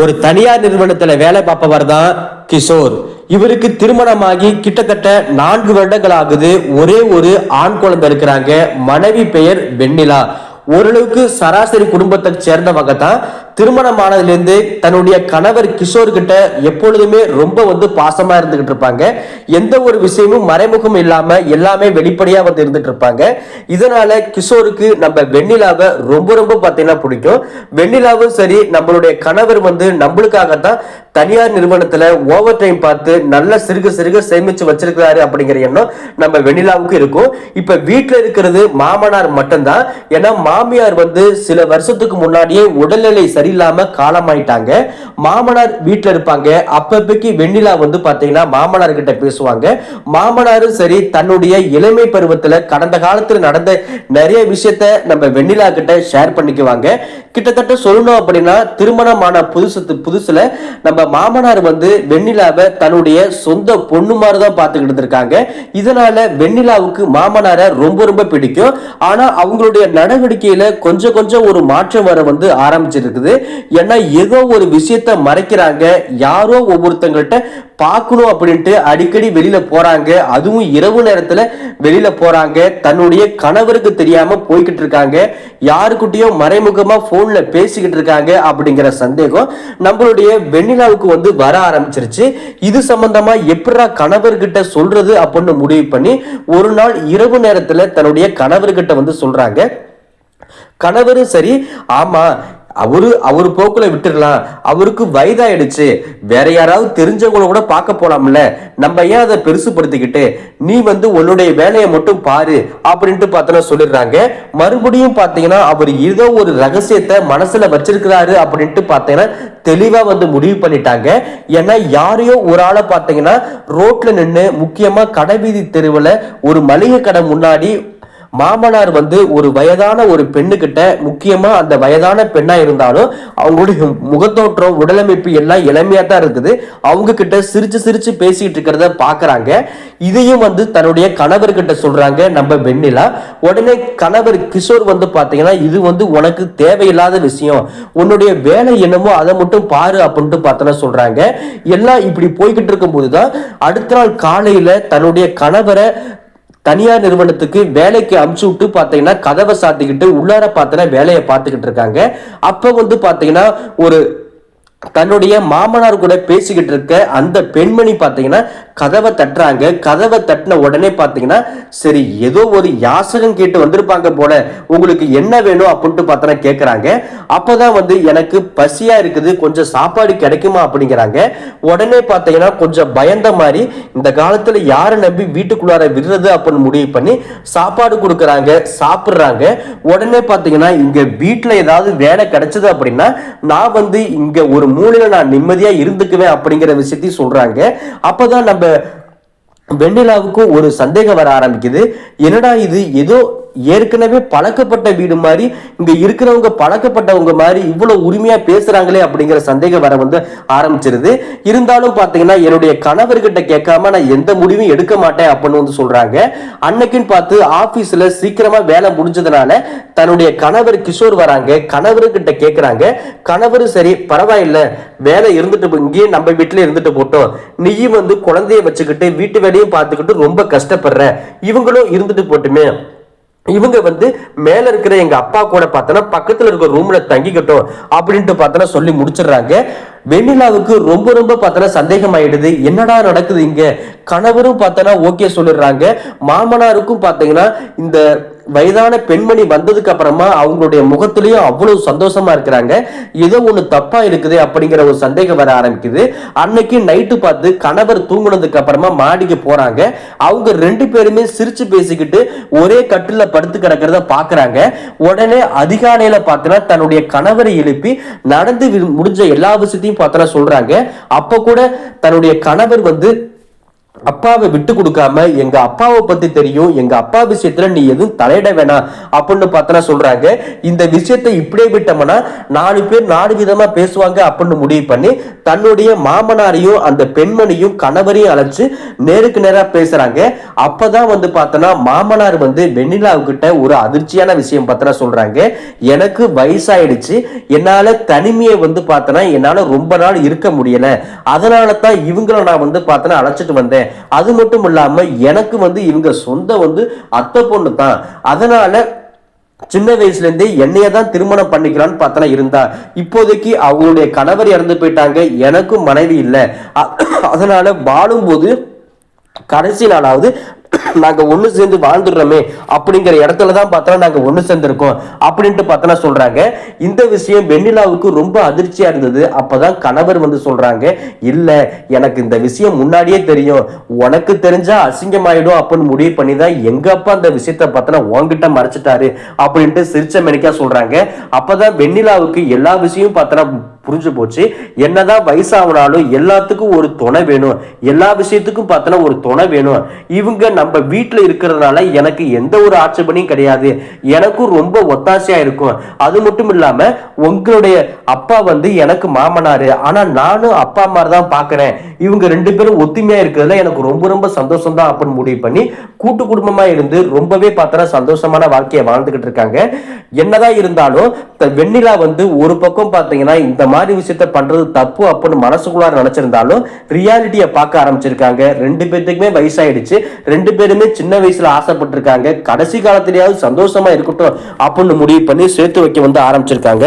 ஒரு தனியார் நிறுவனத்துல வேலை பார்ப்பவர் தான் கிஷோர். இவருக்கு திருமணமாகி கிட்டத்தட்ட நான்கு வருடங்கள் ஆகுது. ஒரே ஒரு ஆண் குழந்தை இருக்கிறாங்க. மனைவி பெயர் வெண்ணிலா. ஓரளவுக்கு சராசரி குடும்பத்தை சேர்ந்தவங்க தான் திருமணமானதுலேருந்து தன்னுடைய கணவர் கிஷோர்கிட்ட எப்பொழுதுமே ரொம்ப வந்து பாசமா இருந்துகிட்டு இருப்பாங்க. எந்த ஒரு விஷயமும் மறைமுகம் இல்லாம எல்லாமே வெளிப்படையா வந்து இருந்துட்டு இருப்பாங்க. இதனால கிஷோருக்கு நம்ம வெண்ணிலாவை ரொம்ப ரொம்ப பார்த்தீங்கன்னா பிடிக்கும். வெண்ணிலாவும் சரி நம்மளுடைய கணவர் வந்து நம்மளுக்காக தான் தனியார் நிறுவனத்துல ஓவர் டைம் பார்த்து நல்ல சிறுக சிறுக சேமிச்சு வச்சிருக்கிறாரு அப்படிங்கிற எண்ணம் நம்ம வெண்ணிலாவுக்கு இருக்கும். இப்ப வீட்டுல இருக்கிறது மாமனார் மட்டும்தான். ஏன்னா மாமியார் வந்து சில வருஷத்துக்கு முன்னாடியே உடல்நிலை சரி சரியில்லாம காலமாயிட்டாங்க. மாமனார் வீட்டுல இருப்பாங்க. அப்பப்பைக்கு வெண்ணிலா வந்து பாத்தீங்கன்னா மாமனார் கிட்ட பேசுவாங்க. மாமனாரும் சரி தன்னுடைய இளமை பருவத்துல கடந்த காலத்துல நடந்த நிறைய விஷயத்த நம்ம வெண்ணிலா கிட்ட ஷேர் பண்ணிக்குவாங்க. கிட்டத்தட்ட சொல்லணும் அப்படின்னா திருமணமான புதுசு புதுசுல நம்ம மாமனார் வந்து வெண்ணிலாவை தன்னுடைய சொந்த பொண்ணு மாதிரி தான் பார்த்துக்கிட்டு இருக்காங்க. இதனால வெண்ணிலாவுக்கு மாமனாரை ரொம்ப ரொம்ப பிடிக்கும். ஆனா அவங்களுடைய நடவடிக்கையில கொஞ்சம் கொஞ்சம் ஒரு மாற்றம் வர வந்து ஆரம்பிச்சிருக்குது. ஏன்னா ஏதோ ஒரு விஷயத்த மறைக்கிறாங்க. யாரோ ஒவ்வொருத்தங்கள்ட்ட பார்க்கணும் அப்படின்ட்டு அடிக்கடி வெளியில போறாங்க. அதுவும் இரவு நேரத்துல வெளியில போறாங்க. தன்னுடைய கணவருக்கு தெரியாம போய்கிட்டு இருக்காங்க. யாருக்கிட்டயோ மறைமுகமா போன்ல பேசிக்கிட்டு இருக்காங்க அப்படிங்கிற சந்தேகம் நம்மளுடைய வெண்ணிலாவுக்கு வந்து வர ஆரம்பிச்சிருச்சு. இது சம்பந்தமா எப்படா கணவர்கிட்ட சொல்றது அப்படின்னு முடிவு பண்ணி ஒரு நாள் இரவு நேரத்துல தன்னுடைய கணவர்கிட்ட வந்து சொல்றாங்க. கணவரும் சரி ஆமா அவரு அவர் போக்குல விட்டுடலாம். அவருக்கு வயதாயிடுச்சு. வேற யாராவது தெரிஞ்சவங்கள கூட பார்க்க போலாம்ல. நம்ம ஏன் அதை பெருசுப்படுத்திக்கிட்டு நீ வந்து உன்னுடைய வேலையை மட்டும் பாரு அப்படின்ட்டு பார்த்தோன்னா சொல்லிடுறாங்க. மறுபடியும் பார்த்தீங்கன்னா அவர் ஏதோ ஒரு ரகசியத்தை மனசுல வச்சிருக்கிறாரு அப்படின்ட்டு பார்த்தீங்கன்னா தெளிவா வந்து முடிவு பண்ணிட்டாங்க. ஏன்னா யாரையோ ஒரு ஆளை பார்த்தீங்கன்னா ரோட்ல நின்று முக்கியமா கடைவீதி தெருவில் ஒரு மளிகை கடை முன்னாடி மாமனார் வந்து ஒரு வயதான ஒரு பெண்ணுகிட்ட முக்கியமா அந்த வயதான பெண்ணா இருந்தாலும் அவங்களுடைய முகத்தோற்றம் உடலமைப்பு எல்லாம் இளமையா தான் இருக்குது. அவங்க கிட்ட சிரிச்சு சிரிச்சு பேசிட்டு இருக்கிறத பாக்குறாங்க. இதையும் வந்து தன்னுடைய கணவர்கிட்ட சொல்றாங்க நம்ம வெண்ணிலா உடனே கணவர் கிஷோர் வந்து பாத்தீங்கன்னா இது வந்து உனக்கு தேவையில்லாத விஷயம். உன்னுடைய வேலை என்னமோ அதை மட்டும் பாரு அப்படின்ட்டு பார்த்தோன்னா சொல்றாங்க. எல்லாம் இப்படி போய்கிட்டு இருக்கும் தான் அடுத்த நாள் காலையில தன்னுடைய கணவரை தனியார் நிறுவனத்துக்கு வேலைக்கு அமுச்சு விட்டு பார்த்தீங்கன்னா கதவை சாத்திக்கிட்டு உள்ளார பார்த்தீங்கன்னா வேலையை பார்த்துக்கிட்டு இருக்காங்க. அப்போ வந்து பார்த்தீங்கன்னா ஒரு தன்னுடைய மாமனார் கூட பேசிக்கிட்டு இருக்க அந்த பெண்மணி பார்த்தீங்கன்னா கதவை தட்டுறாங்க. கதவை தட்டின உடனே பார்த்தீங்கன்னா சரி ஏதோ ஒரு யாசகம் கேட்டு வந்திருப்பாங்க போல. உங்களுக்கு என்ன வேணும் அப்படின்ட்டு பார்த்தோன்னா கேட்குறாங்க அப்போதான் வந்து எனக்கு பசியாக இருக்குது கொஞ்சம் சாப்பாடு கிடைக்குமா அப்படிங்கிறாங்க. உடனே பார்த்தீங்கன்னா கொஞ்சம் பயந்த மாதிரி இந்த காலத்தில் யாரை நம்பி வீட்டுக்குள்ளார விடுறது அப்படின்னு முடிவு பண்ணி சாப்பாடு கொடுக்குறாங்க சாப்பிட்றாங்க. உடனே பார்த்தீங்கன்னா இங்கே வீட்டில் ஏதாவது வேலை கிடைச்சது அப்படின்னா நான் வந்து இங்கே ஒரு மூலையில நான் நிம்மதியா இருந்துக்குவேன் அப்படிங்கிற விஷயத்தையும் சொல்றாங்க. அப்பதான் நம்ம வெண்ணிலாவுக்கும் ஒரு சந்தேகம் வர ஆரம்பிக்குது. என்னடா இது? ஏதோ ஏற்கனவே பழக்கப்பட்ட வீடு மாதிரி இங்க இருக்கிறவங்க பழக்கப்பட்டவங்க மாதிரி இவ்வளவு உரிமையா பேசுறாங்களே அப்படிங்கிற சந்தேகம் வர வந்து ஆரம்பிச்சிருது. இருந்தாலும் பாத்தீங்கன்னா என்னுடைய கணவர்கிட்ட கேட்காம நான் எந்த முடிவும் எடுக்க மாட்டேன் அப்படின்னு வந்து சொல்றாங்க. அன்னைக்குன்னு பார்த்து ஆபீஸ்ல சீக்கிரமா வேலை முடிஞ்சதுனால தன்னுடைய கணவர் கிஷோர் வராங்க. கணவர்கிட்ட கேட்கிறாங்க கணவர் சரி பரவாயில்ல வேலை இருந்துட்டு போ- இங்கேயே நம்ம வீட்டுல இருந்துட்டு போட்டோம். நீயும் வந்து குழந்தைய வச்சுக்கிட்டு வீட்டு வேலையும் பார்த்துக்கிட்டு ரொம்ப கஷ்டப்படுற. இவங்களும் இருந்துட்டு போட்டுமே. இவங்க வந்து மேல இருக்கிற எங்க அப்பா கூட பார்த்தோன்னா பக்கத்துல இருக்க ரூம்ல தங்கிக்கிட்டோம் அப்படின்ட்டு பார்த்தோன்னா சொல்லி முடிச்சிடுறாங்க. வெண்ணிலாவுக்கு ரொம்ப ரொம்ப பார்த்தனா சந்தேகம் ஆயிடுது என்னடா நடக்குது இங்க? கணவரும் பார்த்தனா ஓகே சொல்லிடுறாங்க. மாமனாருக்கும் பார்த்தீங்கன்னா இந்த வயதான பெண்மணி வந்ததுக்கு அப்புறமா அவங்களுடைய முகத்திலையும் அவ்வளவு சந்தோஷமா இருக்கிறாங்க. ஏதோ ஒன்று தப்பா இருக்குது அப்படிங்கிற ஒரு சந்தேகம் வர ஆரம்பிக்குது. அன்னைக்கு நைட்டு பார்த்து கணவர் தூங்குனதுக்கு அப்புறமா மாடிக்கு போறாங்க. அவங்க ரெண்டு பேருமே சிரிச்சு பேசிக்கிட்டு ஒரே கட்டில படுத்து கிடக்கிறத பாக்குறாங்க. உடனே அதிகாலையில பார்த்தனா தன்னுடைய கணவரை எழுப்பி நடந்து முடிஞ்ச எல்லா விஷயத்தையும் பார்த்தனா சொல்றாங்க. அப்ப கூட தன்னுடைய கணவர் வந்து அப்பாவை விட்டு கொடுக்காம எங்க அப்பாவை பத்தி தெரியும் எங்க அப்பா விஷயத்துல நீ எதுவும் தலையிட வேணாம் அப்படின்னு பார்த்தனா சொல்றாங்க. இந்த விஷயத்தை இப்படியே விட்டோம்னா நாலு பேர் நாலு விதமா பேசுவாங்க அப்படின்னு முடிவு பண்ணி தன்னுடைய மாமனாரையும் அந்த பெண்மணியும் கணவரையும் அழைச்சு நேருக்கு நேரா பேசுறாங்க. அப்பதான் வந்து பார்த்தனா மாமனார் வந்து வெண்ணிலாவுக்கிட்ட ஒரு அதிர்ச்சியான விஷயம் பார்த்தனா சொல்றாங்க. எனக்கு வயசாயிடுச்சு. என்னால தனிமையை வந்து பார்த்தனா என்னால ரொம்ப நாள் இருக்க முடியல. அதனால தான் இவங்கள நான் வந்து பார்த்தனா அழைச்சிட்டு வந்தேன். அது மட்டும் இல்லாமல் எனக்கு வந்து இவங்க சொந்த வந்து அத்தை பொண்ணு தான். அதனால சின்ன வயசுல இருந்தே என்னைய தான் திருமணம் பண்ணிக்கலான்னு பார்த்தனா இருந்தா. இப்போதைக்கு அவங்களுடைய கணவர் இறந்து போயிட்டாங்க. எனக்கும் மனைவி இல்லை. அதனால வாழும்போது கடைசி நாளாவது நாங்க ஒண்ணு சேர்ந்து வாழ்ந்துடுறோமே அப்படிங்கிற இடத்துல தான் பார்த்தா நாங்க ஒண்ணு சேர்ந்திருக்கோம் அப்படின்ட்டு பார்த்தனா சொல்றாங்க. இந்த விஷயம் வெண்ணிலாவுக்கு ரொம்ப அதிர்ச்சியா இருந்தது. அப்பதான் கணவர் வந்து சொல்றாங்க இல்ல எனக்கு இந்த விஷயம் முன்னாடியே தெரியும். உனக்கு தெரிஞ்சா அசிங்கமாயிடும் அப்படின்னு முடிவு பண்ணி தான் எங்க அப்பா அந்த விஷயத்த பார்த்தனா உன்கிட்ட மறைச்சிட்டாரு. அப்படின்ட்டு சிரிச்ச மெனிக்கா சொல்றாங்க. அப்பதான் வெண்ணிலாவுக்கு எல்லா விஷயமும் பார்த்தனா புரிஞ்சு போச்சு. என்னதான் வயசாகனாலும் எல்லாத்துக்கும் ஒரு துணை வேணும். எல்லா விஷயத்துக்கும் பார்த்தோன்னா ஒரு துணை வேணும். இவங்க நம்ம வீட்டில் இருக்கிறதுனால எனக்கு எந்த ஒரு ஆட்சேபனையும் கிடையாது. எனக்கும் ரொம்ப ஒத்தாசையாக இருக்கும். அது மட்டும் இல்லாமல் உங்களுடைய அப்பா வந்து எனக்கு மாமனார். ஆனால் நானும் அப்பா மாதிரி தான் பார்க்குறேன் இவங்க ரெண்டு பேரும் ஒத்துமையாக இருக்கிறதுல எனக்கு ரொம்ப ரொம்ப சந்தோஷம் தான் அப்படின்னு முடிவு பண்ணி கூட்டு குடும்பமாக இருந்து ரொம்பவே பார்த்தோன்னா சந்தோஷமான வாழ்க்கையை வாழ்ந்துக்கிட்டு இருக்காங்க. என்னதான் இருந்தாலும் வெண்ணிலா வந்து ஒரு பக்கம் பார்த்தீங்கன்னா இந்த மாதிரி மாதிரி விஷயத்த பண்றது தப்பு அப்படின்னு மனசுக்குள்ளார நினைச்சிருந்தாலும் ரியாலிட்டியை பார்க்க ஆரம்பிச்சிருக்காங்க. ரெண்டு பேர்த்துக்குமே வயசாயிடுச்சு. ரெண்டு பேருமே சின்ன வயசுல ஆசைப்பட்டிருக்காங்க. கடைசி காலத்திலேயாவது சந்தோஷமா இருக்கட்டும் அப்படின்னு முடிவு பண்ணி சேர்த்து வைக்க வந்து ஆரம்பிச்சிருக்காங்க.